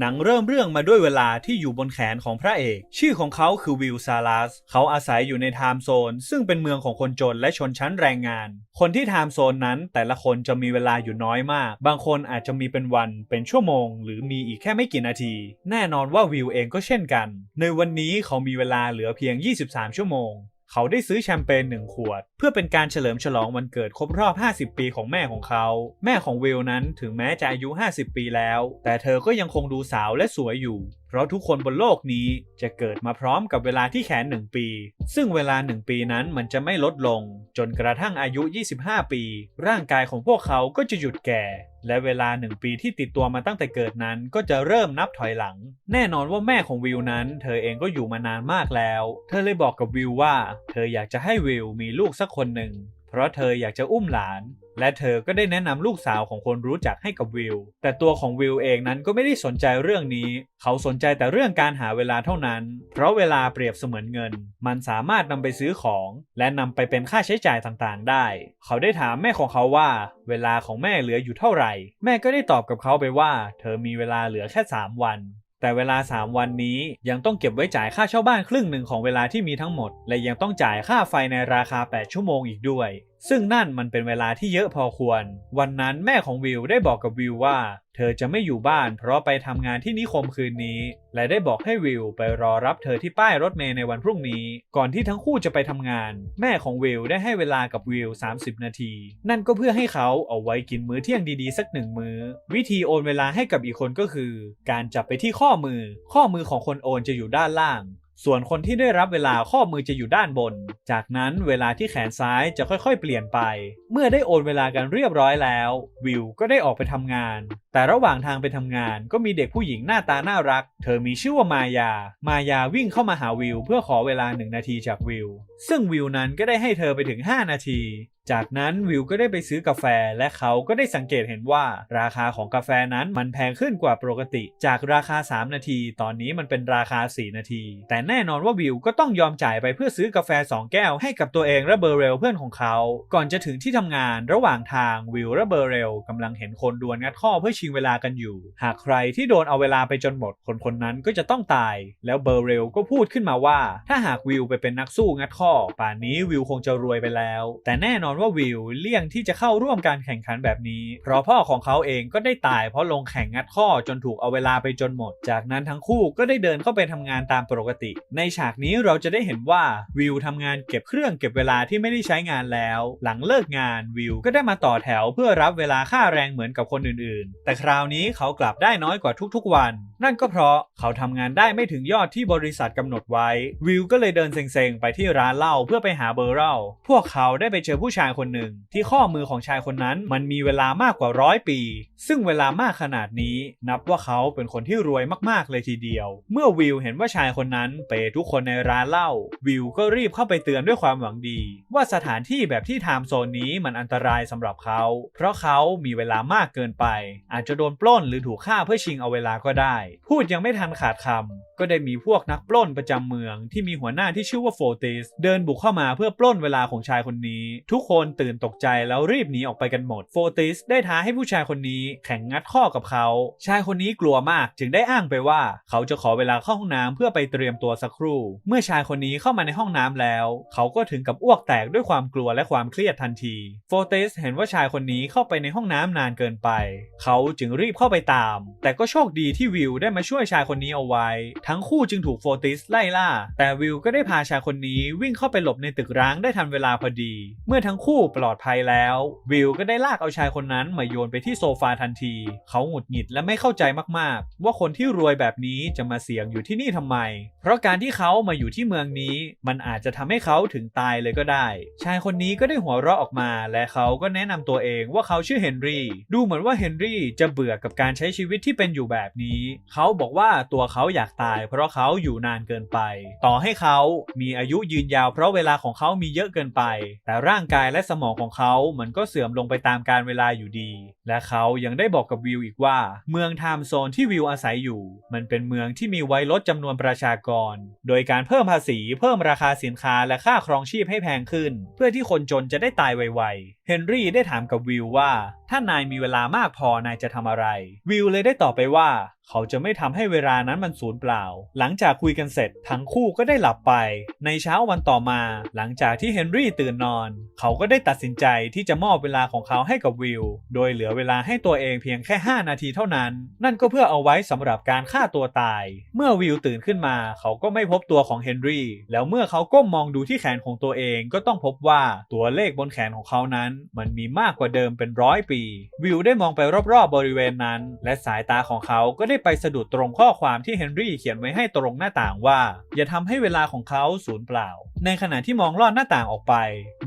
หนังเริ่มเรื่องมาด้วยเวลาที่อยู่บนแขนของพระเอก ชื่อของเขาคือวิลซาลัส เขาอาศัยอยู่ในไทม์โซน ซึ่งเป็นเมืองของคนจนและชนชั้นแรงงาน คนที่ไทม์โซนนั้นแต่ละคนจะมีเวลาอยู่น้อยมาก บางคนอาจจะมีเป็นวัน เป็นชั่วโมง หรือมีอีกแค่ไม่กี่นาที แน่นอนว่าวิลเองก็เช่นกัน ในวันนี้เขามีเวลาเหลือเพียง 23 ชั่วโมง เขาได้ซื้อแชมเปญหนึ่งขวด พื่อเป็นการเฉลิมฉลองวันเกิดครบรอบ 50 ปีของแม่ของเขา แม่ของวิลนั้นถึงแม้จะอายุ 50 ปีแล้ว แต่เธอก็ยังคงดูสาวและสวยอยู่ เพราะทุกคนบนโลกนี้จะเกิดมาพร้อมกับเวลาที่แขนหนึ่งปี ซึ่งเวลาหนึ่งปีนั้นมันจะไม่ลดลง จนกระทั่งอายุ 25 ปี ร่างกายของพวกเขาก็จะหยุดแก่ และเวลาหนึ่งปีที่ติดตัวมาตั้งแต่เกิดนั้นก็จะเริ่มนับถอยหลัง แน่นอนว่าแม่ของวิลนั้น เธอเองก็อยู่มานานมากแล้ว เธอเลยบอกกับวิลว่า เธออยากจะให้วิลมีลูกสักคนหนึ่ง เพราะเธออยากจะอุ้มหลาน และเธอก็ได้แนะนำลูกสาวของคนรู้จักให้กับวิลแต่ตัวของวิลเองนั้นก็ไม่ได้สนใจเรื่องนี้ เขาสนใจแต่เรื่องการหาเวลาเท่านั้น เพราะเวลาเปรียบเสมือนเงิน มันสามารถนำไปซื้อของ และนำไปเป็นค่าใช้จ่ายต่างๆ ได้ เขาได้ถามแม่ของเขาว่า เวลาของแม่เหลืออยู่เท่าไหร่ แม่ก็ได้ตอบกับเขาไปว่า เธอมีเวลาเหลือแค่ 3 วัน แต่เวลา 3 วันนี้ยังต้องเก็บไว้จ่ายค่าเช่าบ้านครึ่งหนึ่งของเวลาที่มีทั้งหมด และยังต้องจ่ายค่าไฟในราคา 8 ชั่วโมงอีกด้วย ซึ่งนั่นมันเป็นเวลาที่เยอะพอควร วันนั้นแม่ของวิลได้บอกกับวิลว่า เธอจะไม่อยู่บ้านเพราะไปทำงานที่นิคมคืนนี้ และได้บอกให้วิลไปรอรับเธอที่ป้ายรถเมล์ในวันพรุ่งนี้ ก่อนที่ทั้งคู่จะไปทำงาน แม่ของวิลได้ให้เวลากับวิล30 นาที นั่นก็เพื่อให้เขาเอาไว้กินมื้อเที่ยงดีๆ สักหนึ่งมื้อ วิธีโอนเวลาให้กับอีกคนก็คือ การจับไปที่ข้อมือ ข้อมือของคนโอนจะอยู่ด้านล่างส่วนคนที่ได้รับเวลาข้อมือจะอยู่ด้านบน จากนั้นเวลาที่แขนซ้ายจะค่อยๆ เปลี่ยนไป เมื่อได้โอนเวลากันเรียบร้อยแล้ว วิวก็ได้ออกไปทำงาน แต่ระหว่างทางไปทำงานก็มีเด็กผู้หญิงหน้าตาน่ารัก เธอมีชื่อว่ามายา มายาวิ่งเข้ามาหาวิว เพื่อขอเวลาหนึ่งนาทีจากวิว ซึ่งวิวนั้นก็ได้ให้เธอไปถึง 5 นาที จากนั้นวิลก็ได้ไปซื้อกาแฟและเขาก็ได้สังเกตเห็นว่า ราคาของกาแฟนั้นมันแพงขึ้นกว่าปกติ จากราคา 3 นาที ตอนนี้มันเป็นราคา 4 นาที แต่แน่นอนว่าวิลก็ต้องยอมจ่ายไปเพื่อซื้อกาแฟ 2 แก้วให้กับตัวเองและเบอร์เรลเพื่อนของเขา ก่อนจะถึงที่ทำงานระหว่างทางวิลและเบอร์เรลกำลังเห็นคนดวลงัดข้อเพื่อชิงเวลากันอยู่ หากใครที่โดนเอาเวลาไปจนหมดคนคนนั้นก็จะต้องตาย แล้วเบอร์เรลก็พูดขึ้นมาว่า ถ้าหากวิลไปเป็นนักสู้งัดข้อ ป่านนี้วิลคงจะรวยไปแล้ว แต่แน่นอนว่าวิลเลี่ยงที่จะเข้าร่วมการแข่งขันแบบนี้ เพราะพ่อของเขาเองก็ได้ตายเพราะลงแข่งงัดข้อจนถูกเอาเวลาไปจนหมด จากนั้นทั้งคู่ก็ได้เดินเข้าไปทำงานตามปกติ ในฉากนี้เราจะได้เห็นว่าวิลทำงานเก็บเครื่องเก็บเวลาที่ไม่ได้ใช้งานแล้ว หลังเลิกงานวิลก็ได้มาต่อแถวเพื่อรับเวลาค่าแรงเหมือนกับคนอื่นๆ แต่คราวนี้เขากลับได้น้อยกว่าทุกๆวัน นั่นก็เพราะเขาทำงานได้ไม่ถึงยอดที่บริษัทกำหนดไว้ วิลก็เลยเดินเซ็งๆไปที่ร้านเหล้าเพื่อไปหาเบอร์เรลพวกเขาได้ไปเจอผู้ชายายคนหนึ่งที่ข้อมือของชายคนนั้นมันมีเวลามากกว่าร้อยปี ซึ่งเวลามากขนาดนี้นับว่าเขาเป็นคนที่รวยมากๆเลยทีเดียว เมื่อวิลเห็นว่าชายคนนั้นเปทุกคนในร้านเหล้าวิลก็รีบเข้าไปเตือนด้วยความหวังดี ว่าสถานที่แบบที่ไทม์โซนนี้มันอันตรายสำหรับเขา เพราะเขามีเวลามากเกินไป อาจจะโดนปล้นหรือถูกฆ่าเพื่อชิงเอาเวลาก็ได้ พูดยังไม่ทันขาดคำก็ได้มีพวกนักปล้นประจำเมืองที่มีหัวหน้าที่ชื่อว่าโฟติสเดินบุกเข้ามาเพื่อปล้นเวลาของชายคนนี้ ทุกคนตื่นตกใจแล้วรีบหนีออกไปกันหมดโฟติสได้ท้าให้ผู้ชายคนนี้แข่งงัดข้อกับเขา ชายคนนี้กลัวมากจึงได้อ้างไปว่า เขาจะขอเวลาเข้าห้องน้ำเพื่อไปเตรียมตัวสักครู่ เมื่อชายคนนี้เข้ามาในห้องน้ำแล้ว เขาก็ถึงกับอ้วกแตกด้วยความกลัวและความเครียดทันทีโฟติสเห็นว่าชายคนนี้เข้าไปในห้องน้ำนานเกินไป เขาจึงรีบเข้าไปตาม แต่ก็โชคดีที่วิลได้มาช่วยชายคนนี้เอาไว้ทั้งคู่จึงถูกโฟติสไล่ล่า แต่วิลก็ได้พาชายคนนี้วิ่งเข้าไปหลบในตึกร้างได้ทันเวลาพอดี เมื่อทั้งคู่ปลอดภัยแล้ว วิลก็ได้ลากเอาชายคนนั้นมาโยนไปที่โซฟาทันที เขาหงุดหงิดและไม่เข้าใจมากๆ ว่าคนที่รวยแบบนี้จะมาเสี่ยงอยู่ที่นี่ทำไม เพราะการที่เขามาอยู่ที่เมืองนี้ มันอาจจะทำให้เขาถึงตายเลยก็ได้ ชายคนนี้ก็ได้หัวเราะออกมา และเขาก็แนะนำตัวเองว่าเขาชื่อเฮนรี่ ดูเหมือนว่าเฮนรี่จะเบื่อกับการใช้ชีวิตที่เป็นอยู่แบบนี้ เขาบอกว่าตัวเขาอยากตาย เพราะเขาอยู่นานเกินไป ต่อให้เขามีอายุยืนยาว เพราะเวลาของเขามีเยอะเกินไป แต่ร่างกายและสมองของเขามันก็เสื่อมลงไปตามการเวลาอยู่ดี และเขายังได้บอกกับวิวอีกว่า เมืองไทม์โซนที่วิวอาศัยอยู่ มันเป็นเมืองที่มีไว้ลดจำนวนประชากรโดยการเพิ่มภาษีเพิ่มราคาสินค้าและค่าครองชีพให้แพงขึ้น เพื่อที่คนจนจะได้ตายไวๆเฮนรี่ได้ถามกับวิลว่า ถ้านายมีเวลามากพอนายจะทำอะไร วิลเลยได้ตอบไปว่า เขาจะไม่ทำให้เวลานั้นมันสูญเปล่า หลังจากคุยกันเสร็จทั้งคู่ก็ได้หลับไป ในเช้าวันต่อมา หลังจากที่เฮนรี่ตื่นนอน เขาก็ได้ตัดสินใจที่จะมอบเวลาของเขาให้กับวิลโดยเหลือเวลาให้ตัวเองเพียงแค่ 5 นาทีเท่านั้น นั่นก็เพื่อเอาไว้สำหรับการฆ่าตัวตาย เมื่อวิลตื่นขึ้นมา เขาก็ไม่พบตัวของเฮนรี่แล้วเมื่อเขาก้มมองดูที่แขนของตัวเองก็ต้องพบว่าตัวเลขบนแขนของเขานั้นมันมีมากกว่าเดิมเป็นร้อยปี วิลได้มองไปรอบๆบริเวณนั้น และสายตาของเขาก็ได้ไปสะดุดตรงข้อความที่เฮนรี่เขียนไว้ให้ตรงหน้าต่างว่า อย่าทำให้เวลาของเขาสูญเปล่า ในขณะที่มองลอดหน้าต่างออกไป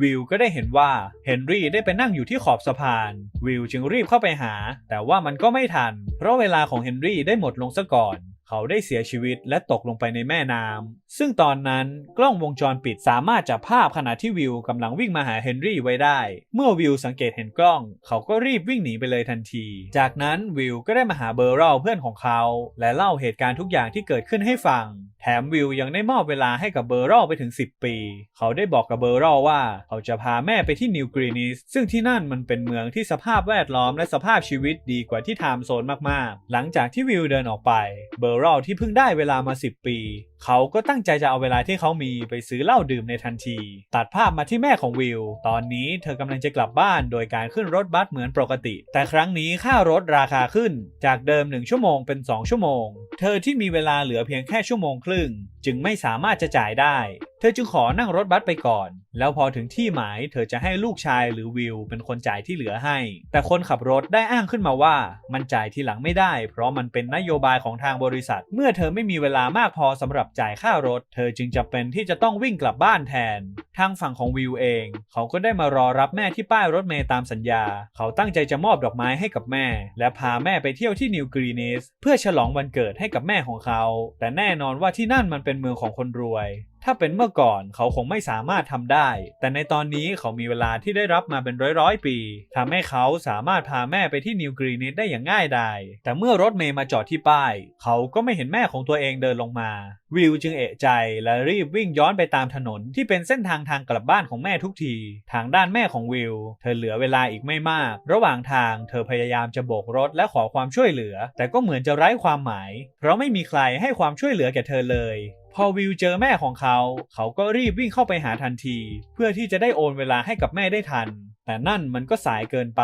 วิลก็ได้เห็นว่าเฮนรี่ได้ไปนั่งอยู่ที่ขอบสะพาน วิลจึงรีบเข้าไปหา แต่ว่ามันก็ไม่ทัน เพราะเวลาของเฮนรี่ได้หมดลงซะก่อน เขาได้เสียชีวิตและตกลงไปในแม่น้ำซึ่งตอนนั้นกล้องวงจรปิดสามารถจับภาพขณะที่วิลกำลังวิ่งมาหาเฮนรี่ไว้ได้ เมื่อวิลสังเกตเห็นกล้อง เขาก็รีบวิ่งหนีไปเลยทันที จากนั้นวิลก็ได้มาหาเบอร์รัลเพื่อนของเขา และเล่าเหตุการณ์ทุกอย่างที่เกิดขึ้นให้ฟัง แถมวิลยังได้มอบเวลาให้กับเบอร์รัลไปถึง 10 ปี เขาได้บอกกับเบอร์รัลว่า เขาจะพาแม่ไปที่นิวกรีนิสซึ่งที่นั่นมันเป็นเมืองที่สภาพแวดล้อมและสภาพชีวิตดีกว่าที่ไทม์โซนมากๆ หลังจากที่วิลเดินออกไปเบอร์รัลที่เพิ่งได้เวลามา 10 ปีเขาก็ตั้งใจจะเอาเวลาที่เขามีไปซื้อเหล้าดื่มในทันที ตัดภาพมาที่แม่ของวิล ตอนนี้เธอกำลังจะกลับบ้านโดยการขึ้นรถบัสเหมือนปกติ แต่ครั้งนี้ค่ารถราคาขึ้น จากเดิม 1 ชั่วโมงเป็น 2 ชั่วโมง เธอที่มีเวลาเหลือเพียงแค่ชั่วโมงครึ่ง จึงไม่สามารถจะจ่ายได้ เธอจึงขอนั่งรถบัสไปก่อน แล้วพอถึงที่หมายเธอจะให้ลูกชายหรือวิลเป็นคนจ่ายที่เหลือให้ แต่คนขับรถได้อ้างขึ้นมาว่า มันจ่ายทีหลังไม่ได้ เพราะมันเป็นนโยบายของทางบริษัท เมื่อเธอไม่มีเวลามากพอสำหรับจ่ายค่ารถ เธอจึงจำเป็นที่จะต้องวิ่งกลับบ้านแทน ทางฝั่งของวิวเอง เขาก็ได้มารอรับแม่ที่ป้ายรถเมย์ตามสัญญา เขาตั้งใจจะมอบดอกไม้ให้กับแม่ และพาแม่ไปเที่ยวที่นิวกรีนิสเพื่อฉลองวันเกิดให้กับแม่ของเขา แต่แน่นอนว่าที่นั่นมันเป็นเมืองของคนรวย ถ้าเป็นเมื่อก่อนเขาคงไม่สามารถทำได้ แต่ในตอนนี้เขามีเวลาที่ได้รับมาเป็นร้อยร้อยๆปีทำให้เขาสามารถพาแม่ไปที่นิวกรีนิสได้อย่างง่ายดายแต่เมื่อรถเมย์มาจอดที่ป้าย เขาก็ไม่เห็นแม่ของตัวเองเดินลงมา วิลจึงเอะใจและรีบวิ่งย้อนไปตามถนนที่เป็นเส้นทางทางกลับบ้านของแม่ทุกที ทางด้านแม่ของวิลเธอเหลือเวลาอีกไม่มาก ระหว่างทางเธอพยายามจะโบกรถและขอความช่วยเหลือ แต่ก็เหมือนจะไร้ความหมาย เพราะไม่มีใครให้ความช่วยเหลือแก่เธอเลย พอวิวเจอแม่ของเขา เขาก็รีบวิ่งเข้าไปหาทันที เพื่อที่จะได้โอนเวลาให้กับแม่ได้ทัน แต่นั่นมันก็สายเกินไป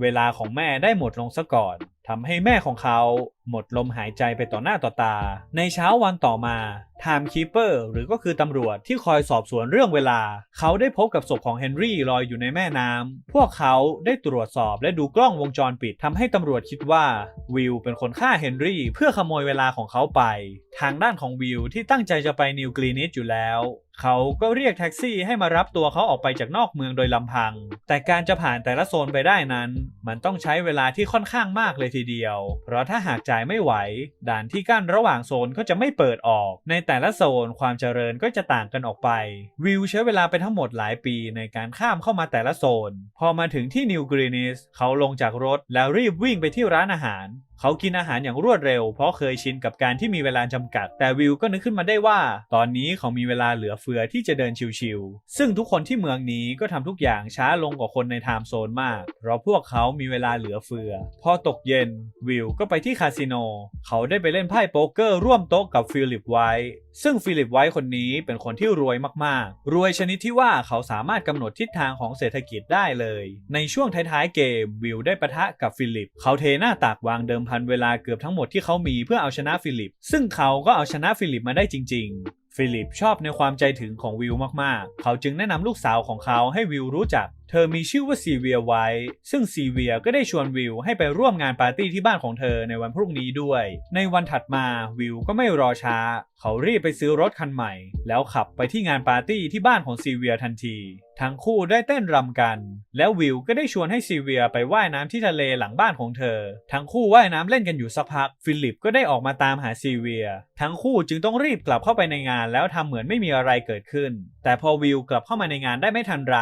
เวลาของแม่ได้หมดลงซะก่อนทำให้แม่ของเขาหมดลมหายใจไปต่อหน้าต่อตา ในเช้าวันต่อมา Time Keeper หรือก็คือตำรวจที่คอยสอบสวนเรื่องเวลา เขาได้พบกับศพของเฮนรี่ลอยอยู่ในแม่น้ำ พวกเขาได้ตรวจสอบและดูกล้องวงจรปิดทำให้ตำรวจคิดว่าวิลเป็นคนฆ่าเฮนรี่เพื่อขโมยเวลาของเขาไป ทางด้านของวิลที่ตั้งใจจะไปนิวกรีนิสอยู่แล้วเขาก็เรียกแท็กซี่ให้มารับตัวเขาออกไปจากนอกเมืองโดยลำพัง แต่การจะผ่านแต่ละโซนไปได้นั้น มันต้องใช้เวลาที่ค่อนข้างมากเลยทีเดียว เพราะถ้าหากจ่ายไม่ไหว ด่านที่กั้นระหว่างโซนก็จะไม่เปิดออก ในแต่ละโซนความเจริญก็จะต่างกันออกไป วิวใช้เวลาไปทั้งหมดหลายปีในการข้ามเข้ามาแต่ละโซน พอมาถึงที่นิวกรีนิสเขาลงจากรถแล้วรีบวิ่งไปที่ร้านอาหาร เขากินอาหารอย่างรวดเร็ว เพราะเคยชินกับการที่มีเวลาจำกัด แต่วิวก็นึกขึ้นมาได้ว่า ตอนนี้เขามีเวลาเหลือเฟือที่จะเดินชิวๆซึ่งทุกคนที่เมืองนี้ก็ทำทุกอย่างช้าลงกว่าคนในไทม์โซนมาก เพราะพวกเขามีเวลาเหลือเฟือ พอตกเย็นวิวก็ไปที่คาสิโน เขาได้ไปเล่นไพ่โป๊กเกอร์ร่วมโต๊ะกับฟิลิปไวท์ซึ่งฟิลิปไวท์คนนี้เป็นคนที่รวยมากๆ รวยชนิดที่ว่าเขาสามารถกำหนดทิศทางของเศรษฐกิจได้เลย ในช่วงท้ายๆเกมวิวได้ปะทะกับฟิลิป เขาเทหน้าตักวางเดิมพันเวลาเกือบทั้งหมดที่เขามีเพื่อเอาชนะฟิลิป ซึ่งเขาก็เอาชนะฟิลิปมาได้จริง ๆ ฟิลิปชอบในความใจถึงของวิวมากๆ เขาจึงแนะนำลูกสาวของเขาให้วิวรู้จัก เธอมีชื่อว่าซีเวียไว้ ซึ่งซีเวียก็ได้ชวนวิวให้ไปร่วมงานปาร์ตี้ที่บ้านของเธอในวันพรุ่งนี้ด้วย ในวันถัดมาวิวก็ไม่รอช้า เขารีบไปซื้อรถคันใหม่ แล้วขับไปที่งานปาร์ตี้ที่บ้านของซีเวียทันที ทั้งคู่ได้เต้นรำกัน แล้ววิวก็ได้ชวนให้ซีเวียไปว่ายน้ำที่ทะเลหลังบ้านของเธอ ทั้งคู่ว่ายน้ำเล่นกันอยู่สักพัก ฟิลิปก็ได้ออกมาตามหาซีเวีย ทั้งคู่จึงต้องรีบกลับเข้าไปในงานแล้วทำเหมือนไม่มีอะไรเกิดขึ้น แต่พอวิวกลับเข้ามาในงานได้ไม่ทันไร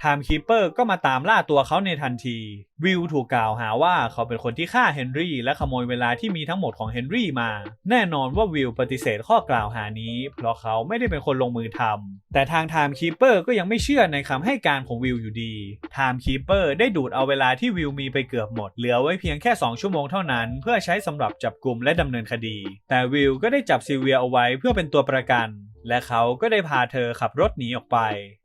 ไทม์คีเปอร์ก็มาตามล่าตัวเขาในทันที วิลถูกกล่าวหาว่าเขาเป็นคนที่ฆ่าเฮนรี่และขโมยเวลาที่มีทั้งหมดของเฮนรี่มา แน่นอนว่าวิลปฏิเสธข้อกล่าวหานี้ เพราะเขาไม่ได้เป็นคนลงมือทำแต่ทางไทม์คีเปอร์ก็ยังไม่เชื่อในคำให้การของวิลอยู่ดีไทม์คีเปอร์ได้ดูดเอาเวลาที่วิลมีไปเกือบหมด เหลือไว้เพียงแค่ 2 ชั่วโมงเท่านั้น เพื่อใช้สำหรับจับกลุ่มและดำเนินคดี แต่วิลก็ได้จับซิเวียเอาไว้เพื่อเป็นตัวประกัน และเขาก็ได้พาเธอขับรถหนีออกไป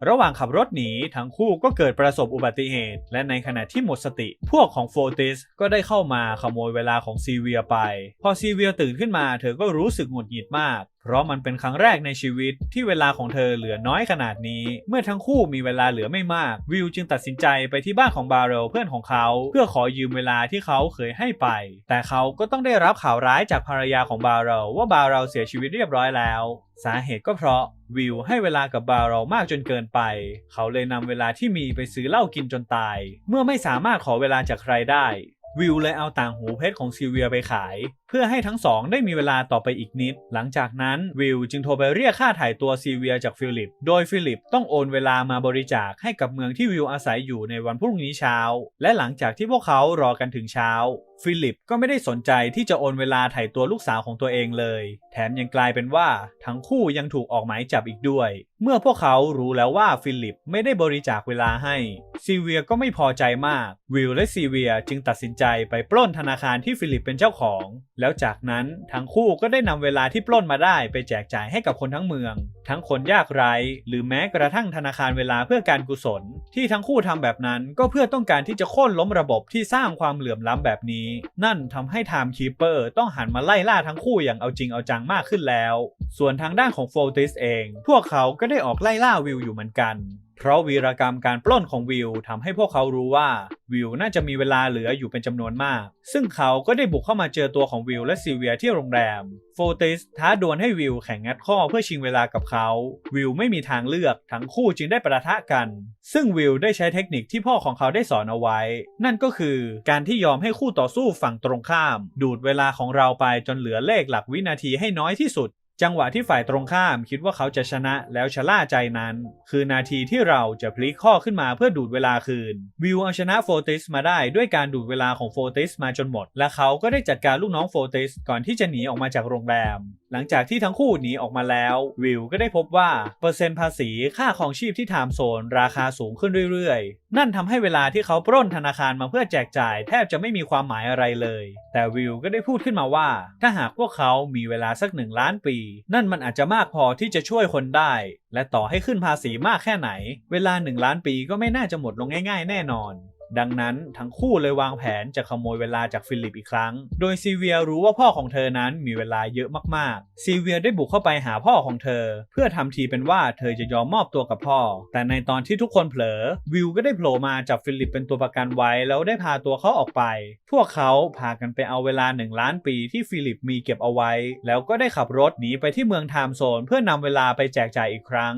ระหว่างขับรถหนีทั้งคู่ก็เกิดประสบอุบัติเหตุ และในขณะที่หมดสติ พวกของโฟติสก็ได้เข้ามาขโมยเวลาของซีเวียไป พอซีเวียตื่นขึ้นมาเธอก็รู้สึกหงุดหงิดมากเพราะมันเป็นครั้งแรกในชีวิตที่เวลาของเธอเหลือน้อยขนาดนี้ เมื่อทั้งคู่มีเวลาเหลือไม่มาก วิลจึงตัดสินใจไปที่บ้านของบาร์เรลเพื่อนของเขา เพื่อขอยืมเวลาที่เขาเคยให้ไป แต่เขาก็ต้องได้รับข่าวร้ายจากภรรยาของบาร์เรลว่าบาร์เรลเสียชีวิตเรียบร้อยแล้ว สาเหตุก็เพราะวิลให้เวลากับบาร์เรลมากจนเกินไป เขาเลยนำเวลาที่มีไปซื้อเหล้ากินจนตาย เมื่อไม่สามารถขอเวลาจากใครได้ วิวเลยเอาต่างหูเพชรของซิเวียไปขาย เพื่อให้ทั้งสองได้มีเวลาต่อไปอีกนิด หลังจากนั้นวิวจึงโทรไปเรียกค่าถ่ายตัวซิเวียจากฟิลิป โดยฟิลิปต้องโอนเวลามาบริจาคให้กับเมืองที่วิวอาศัยอยู่ในวันพรุ่งนี้เช้า และหลังจากที่พวกเขารอกันถึงเช้า ฟิลิปก็ไม่ได้สนใจที่จะโอนเวลาถ่ายตัวลูกสาวของตัวเองเลย แถมยังกลายเป็นว่า ทั้งคู่ยังถูกออกหมายจับอีกด้วย เมื่อพวกเขารู้แล้วว่าฟิลิปไม่ได้บริจาคเวลาให้ซีเวียก็ไม่พอใจมาก วิลและซีเวียจึงตัดสินใจไปปล้นธนาคารที่ฟิลิปเป็นเจ้าของ แล้วจากนั้นทั้งคู่ก็ได้นำเวลาที่ปล้นมาได้ไปแจกจ่ายให้กับคนทั้งเมือง ทั้งคนยากไร้หรือแม้กระทั่งธนาคารเวลาเพื่อการกุศล ที่ทั้งคู่ทำแบบนั้น ก็เพื่อต้องการที่จะโค่นล้มระบบที่สร้างความเหลื่อมล้ำแบบนี้ นั่นทำให้ไทม์คีเปอร์ต้องหันมาไล่ล่าทั้งคู่อย่างเอาจริงเอาจังมากขึ้นแล้ว ส่วนทางด้านของโฟลติสเอง พวกเขาก็ได้ออกไล่ล่าวิวอยู่เหมือนกัน เพราะวีรกรรมการปล้นของวิวทำให้พวกเขารู้ว่าวิวน่าจะมีเวลาเหลืออยู่เป็นจำนวนมาก ซึ่งเขาก็ได้บุกเข้ามาเจอตัวของวิวและซิเวียที่โรงแรม โฟติสท้าดวลให้วิวแข่งงัดข้อเพื่อชิงเวลากับเขา วิวไม่มีทางเลือกทั้งคู่จึงได้ประทะกัน ซึ่งวิวได้ใช้เทคนิคที่พ่อของเขาได้สอนเอาไว้ นั่นก็คือการที่ยอมให้คู่ต่อสู้ฝั่งตรงข้าม ดูดเวลาของเราไปจนเหลือเลขหลักวินาทีให้น้อยที่สุด จังหวะที่ฝ่ายตรงข้ามคิดว่าเขาจะชนะแล้วชะล่าใจนั้น คือนาทีที่เราจะพลิกข้อขึ้นมาเพื่อดูดเวลาคืน วิวเอาชนะโฟติสมาได้ด้วยการดูดเวลาของโฟติสมาจนหมด และเขาก็ได้จัดการลูกน้องโฟติสก่อนที่จะหนีออกมาจากโรงแรม หลังจากที่ทั้งคู่หนีออกมาแล้ว วิวก็ได้พบว่า เปอร์เซ็นต์ภาษีค่าของชีพที่ไทม์โซนราคาสูงขึ้นเรื่อยๆ นั่นทำให้เวลาที่เขาปล้นธนาคารมาเพื่อแจกจ่ายแทบจะไม่มีความหมายอะไรเลย แต่วิวก็ได้พูดขึ้นมาว่า ถ้าหากพวกเขามีเวลาสักหนึ่งล้านปี นั่นมันอาจจะมากพอที่จะช่วยคนได้ และต่อให้ขึ้นภาษีมากแค่ไหน เวลาหนึ่งล้านปีก็ไม่น่าจะหมดลงง่าย ๆ แน่นอน ดังนั้นทั้งคู่เลยวางแผนจะขโมยเวลาจากฟิลิปอีกครั้ง โดยซีเวียรู้ว่าพ่อของเธอนั้นมีเวลาเยอะมากๆ ซีเวียได้บุกเข้าไปหาพ่อของเธอ เพื่อทำทีเป็นว่าเธอจะยอมมอบตัวกับพ่อ แต่ในตอนที่ทุกคนเผลอ วิวก็ได้โผล่มาจับฟิลิปเป็นตัวประกันไว้ แล้วได้พาตัวเขาออกไป พวกเขาพากันไปเอาเวลาหนึ่งล้านปีที่ฟิลิปมีเก็บเอาไว้ แล้วก็ได้ขับรถหนีไปที่เมืองไทม์โซนเพื่อนำเวลาไปแจกจ่ายอีกครั้ง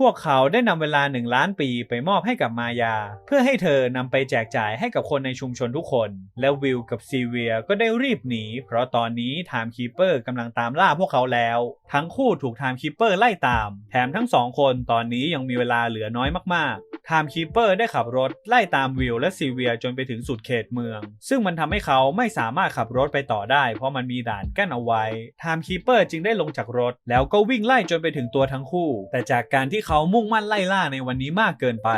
พวกเขาได้นำเวลาหนึ่งล้านปีไปมอบให้กับมายา เพื่อให้เธอนำไปแจกจ่ายให้กับคนในชุมชนทุกคน และวิลกับซีเวียก็ได้รีบหนี เพราะตอนนี้ไทม์คีเปอร์กำลังตามล่าพวกเขาแล้ว ทั้งคู่ถูกไทม์คีเปอร์ไล่ตาม แถมทั้งสองคนตอนนี้ยังมีเวลาเหลือน้อยมากๆ ไทม์คีเปอร์ได้ขับรถไล่ตามวิลและซีเวียจนไปถึงสุดเขตเมือง ซึ่งมันทำให้เขาไม่สามารถขับรถไปต่อได้ เพราะมันมีด่านกั้นเอาไว้ไทม์คีเปอร์จึงได้ลงจากรถ แล้วก็วิ่งไล่จนไปถึงตัวทั้งคู่ แต่จากการที่เขามุ่งมั่นไล่ล่าในวันนี้มากเกินไป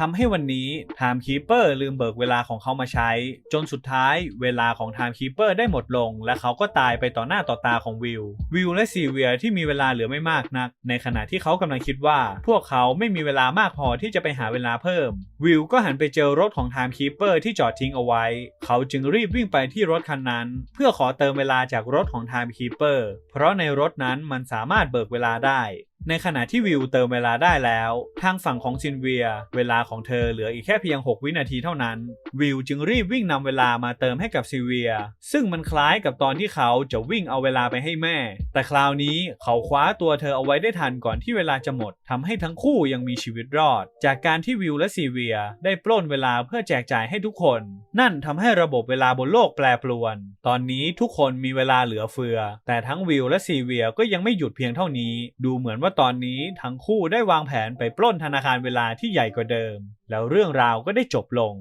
ทำให้วันนี้ Time Keeper ลืมเบิกเวลาของเขามาใช้ จนสุดท้ายเวลาของ Time Keeper ได้หมดลง และเขาก็ตายไปต่อหน้าต่อตาของวิลวิลและซีเวียที่มีเวลาเหลือไม่มากนัก ในขณะที่เขากำลังคิดว่า พวกเขาไม่มีเวลามากพอที่จะไปหาเวลาเพิ่ม วิลก็หันไปเจอรถของ Time Keeper ที่จอดทิ้งเอาไว้ เขาจึงรีบวิ่งไปที่รถคันนั้น เพื่อขอเติมเวลาจากรถของ Time Keeper เพราะในรถนั้นมันสามารถเบิกเวลาได้ ในขณะที่วิวเติมเวลาได้แล้ว ทางฝั่งของซินเวีย เวลาของเธอเหลืออีกแค่เพียง 6 วินาทีเท่านั้น วิวจึงรีบวิ่งนำเวลามาเติมให้กับซินเวีย ซึ่งมันคล้ายกับตอนที่เขาจะวิ่งเอาเวลาไปให้แม่ แต่คราวนี้เขาคว้าตัวเธอเอาไว้ได้ทันก่อนที่เวลาจะหมดทำให้ทั้งคู่ยังมีชีวิตรอด จากการที่วิวและซีเวีย ได้ปล้นเวลาเพื่อแจกจ่ายให้ทุกคน นั่นทำให้ระบบเวลาบนโลกแปรปรวน ตอนนี้ทุกคนมีเวลาเหลือเฟือ แต่ทั้งวิวและซีเวียก็ยังไม่หยุดเพียงเท่านี้ ดูเหมือนว่าตอนนี้ทั้งคู่ได้วางแผนไปปล้นธนาคารเวลาที่ใหญ่กว่าเดิม แล้วเรื่องราวก็ได้จบลง